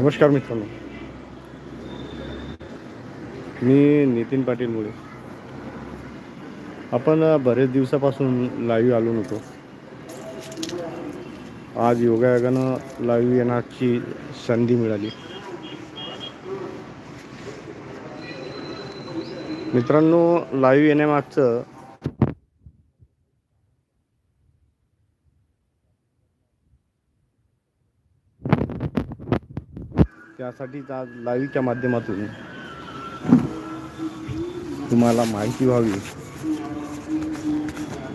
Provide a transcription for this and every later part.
नमस्कार मित्रांनो. मी नितीन पाटील मुळे. आपण बरेच दिवसापासून लाईव्ह आलो नव्हतो. आज योगायोगानं लाईव्ह येण्याची संधी मिळाली. मित्रांनो लाईव्ह येण्यामागचं त्यासाठीच आज लाईव्हच्या माध्यमातून तुम्हाला माहिती व्हावी.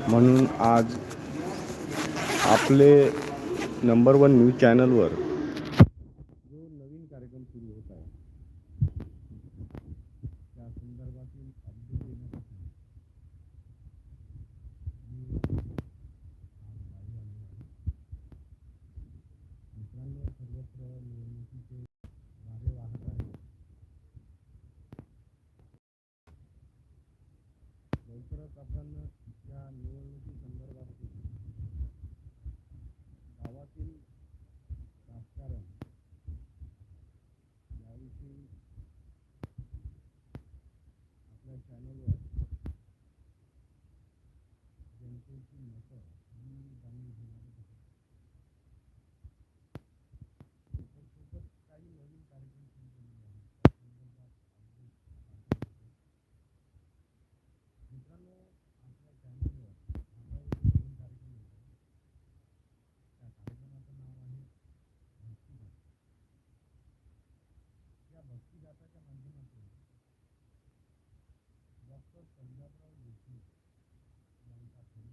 म्हणून आज आपले नंबर वन न्यूज चॅनलवर जो नवीन कार्यक्रम सुरू होत आहे त्या संदर्भातील अपडेट देण्यासाठी मित्रांनो सर्वत्र निवडणुकीचे लवकरच आपण या निवडणुकी संदर्भातील गावातील राजकारण याविषयी आपल्या चॅनलवर जनतेची मतं ही जाणून घेणार आहोत त्यासोबत काही नवीन कार्यक्रम सुरू केलेले आहेत त्या संदर्भात update सांगणार आहे. मित्रांनो आपल्या चॅनलवर आता एक नवीन कार्यक्रम येतो त्या कार्यक्रमाचं नाव आहे भक्तिगाथा या माध्यमातून डॉक्टर पंजाबराव देशमुख यांच्याकडून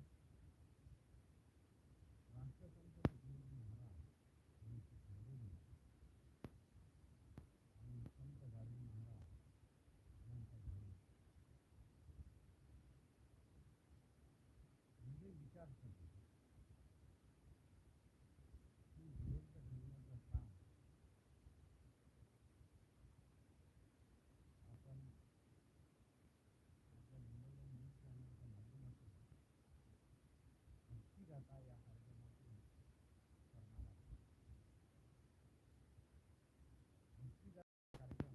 राष्ट्रसंत तुकडोजी महाराज यांची संबोधन आणि संत गाडगे महाराज यांच्या घरी म्हणजे विचारसरणी ही जिवंत ठेवण्याचं काम आपण आपल्या नंबर वन न्यूज चॅनलच्या माध्यमातून भक्तिगाथा या कार्यक्रमातून करणार आहोत भक्तिगाथा कार्यक्रम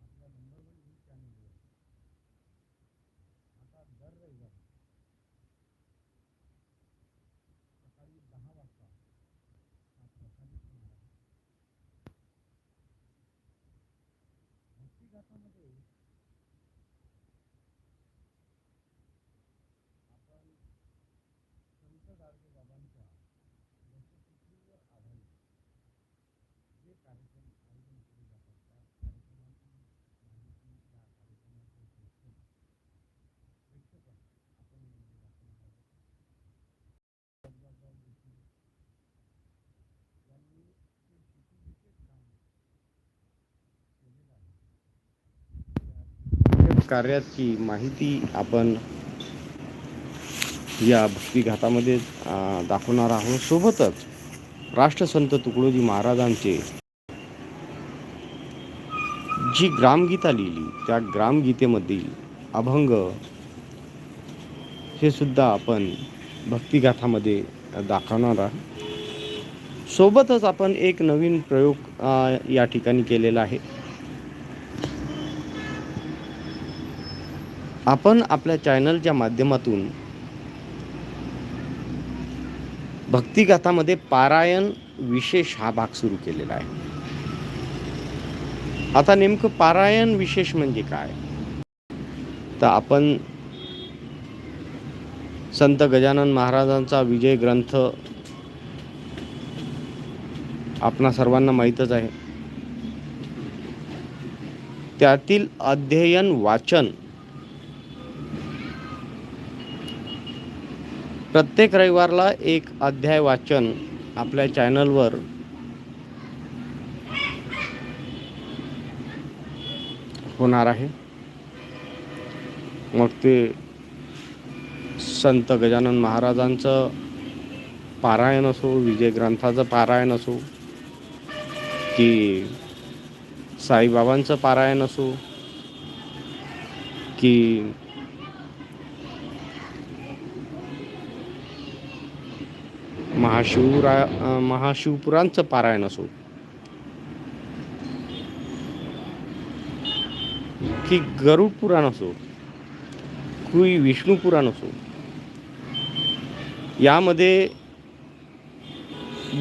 आपल्या नंबर वन न्यूज चॅनलवर आता दर रविवारी सकाळी दहा वाजता हा प्रसारित होणार आहे भक्तिगाथामध्ये आपण संत गाडगे बाबांच्या वसतिगृहावर आधारित जे कार्यक्रम आयोजन केले जातात त्या कार्यक्रमाची माहिती त्या कार्यक्रमाचे प्रेक्षक प्रेक्षेपण आपण यामध्ये दाखवणार आहोत पंजाबराव देशमुख यांनी जे शेतीविषयक काम केलेलं आहे त्या कार्याची माहिती आपण या भक्तिघातामध्ये अं, दाखवणार आहोत. सोबतच राष्ट्रसंत तुकडोजी महाराजांचे जी ग्रामगीता लिहिली त्या ग्रामगीतेमधील अभंग हे सुद्धा आपण भक्तिगाथामध्ये दाखवणार आहोत. सोबतच आपण एक नवीन प्रयोग या ठिकाणी केलेला आहे. आपण आपल्या चॅनलच्या माध्यमातून भक्तिगाथामध्ये पारायण विशेष हा भाग सुरू केलेला आहे. आता नेमकं पारायण विशेष म्हणजे काय? तर आपण संत गजानन महाराजांचा विजय ग्रंथ आपणा सर्वांना माहीतच आहे. त्यातील अध्ययन वाचन प्रत्येक रविवारला एक अध्याय वाचन आपल्या चॅनलवर होणार आहे. मग ते संत गजानन महाराजांचं पारायण असो विजय ग्रंथाचं पारायण असो की साईबाबांचं पारायण असो की महाशिवरा महाशिवपुरांचं पारायण असो. की गरुड पुराण असो की विष्णू पुराण असो यामध्ये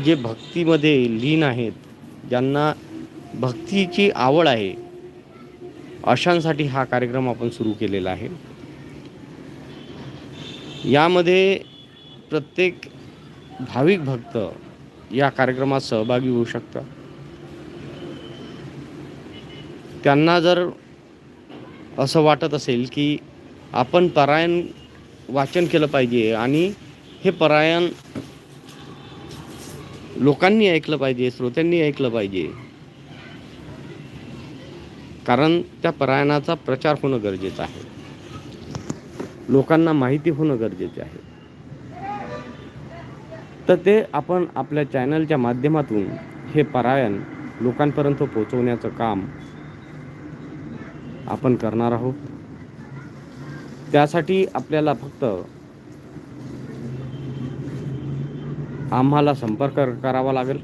जे भक्तीमध्ये लीन आहेत ज्यांना भक्तीची आवड आहे अशांसाठी हा कार्यक्रम आपण सुरू केलेला आहे. यामध्ये प्रत्येक भाविक भक्त या कार्यक्रमात सहभागी होऊ शकतात. त्यांना जर असं वाटत असेल की आपण परायण वाचन केलं पाहिजे आणि हे परायण लोकांनी ऐकलं पाहिजे श्रोत्यांनी ऐकलं पाहिजे. कारण त्या परायणाचा प्रचार होणं गरजेचं आहे. लोकांना माहिती होणं गरजेचे आहे. तर ते आपण आपल्या चॅनलच्या माध्यमातून हे परायण लोकांपर्यंत पोहोचवण्याचं काम आपण करणार आहोत. त्यासाठी आपल्याला फक्त आम्हाला संपर्क करावा लागेल.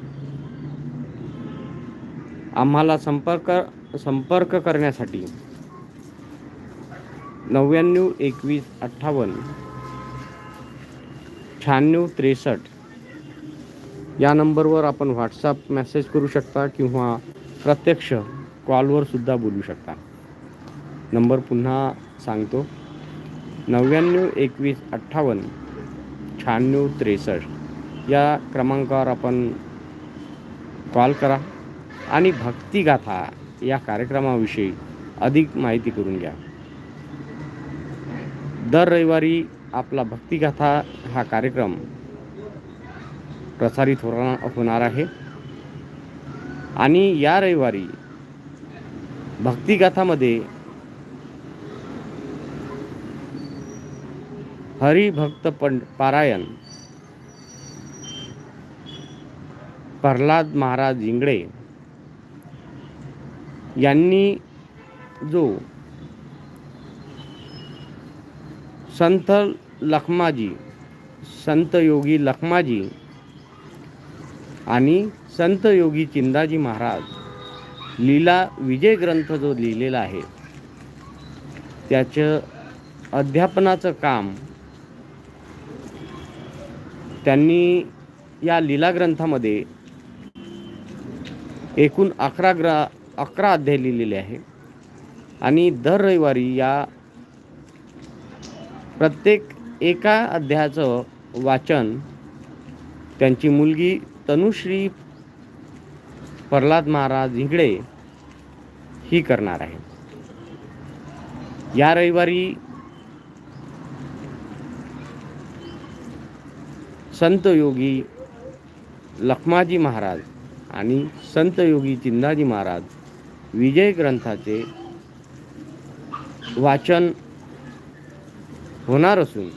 आम्हाला संपर्क संपर्क करण्यासाठी नव्याण्णव एकवीस अठ्ठावन्न शहाण्णव त्रेसष्ट या नंबरवर आपण व्हॉट्सअप मेसेज करू शकता किंवा प्रत्यक्ष कॉलवर सुद्धा बोलू शकता. नंबर पुन्हा सांगतो. नव्याण्णव एकवीस अठ्ठावन्न शहाण्णव त्रेसष्ट. या क्रमांकावर आपण कॉल करा आणि भक्तिगाथा या कार्यक्रमाविषयी अधिक माहिती करून घ्या. दर रविवारी आपला भक्तिगाथा हा कार्यक्रम प्रसारित होणार होणार आहे. आणि या रविवारी भक्तिगाथामध्ये हरिभक्त पंड पारायण. प्रल्हाद महाराज इंगळे यांनी जो संत लखमाजी संत योगी लखमाजी आणि संत योगी चिंदाजी महाराज लीला विजय ग्रंथ जो लिहिलेला आहे त्याचं अध्यापनाचं काम त्यांनी या लीला ग्रंथामध्ये एकूण अकरा ग्र अकरा अध्याय लिहिलेले आहे. आणि दर रविवारी या प्रत्येक एका अध्यायाचं वाचन त्यांची मुलगी तनुश्री प्रल्हाद महाराज हिंगडे ही करणार आहे. या रविवारी संत योगी लखमाजी महाराज आणि संत योगी चिंदाजी महाराज विजय ग्रंथाचे वाचन होणार असून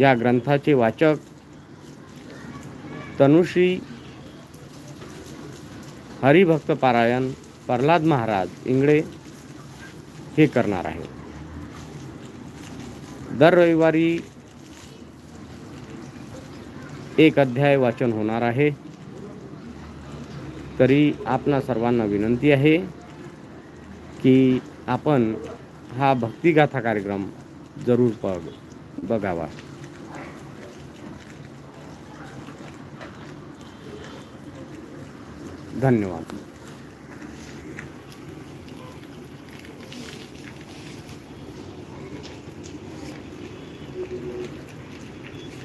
या ग्रंथाचे वाचक तनुश्री हरिभक्त पारायण प्रल्हाद महाराज इंगळे हे करणार आहे. दर रविवारी एक अध्याय वाचन होणार आहे. तरी आपणा सर्वांना विनंती आहे की आपण हा भक्तिगाथा कार्यक्रम जरूर बघ बघावा. धन्यवाद.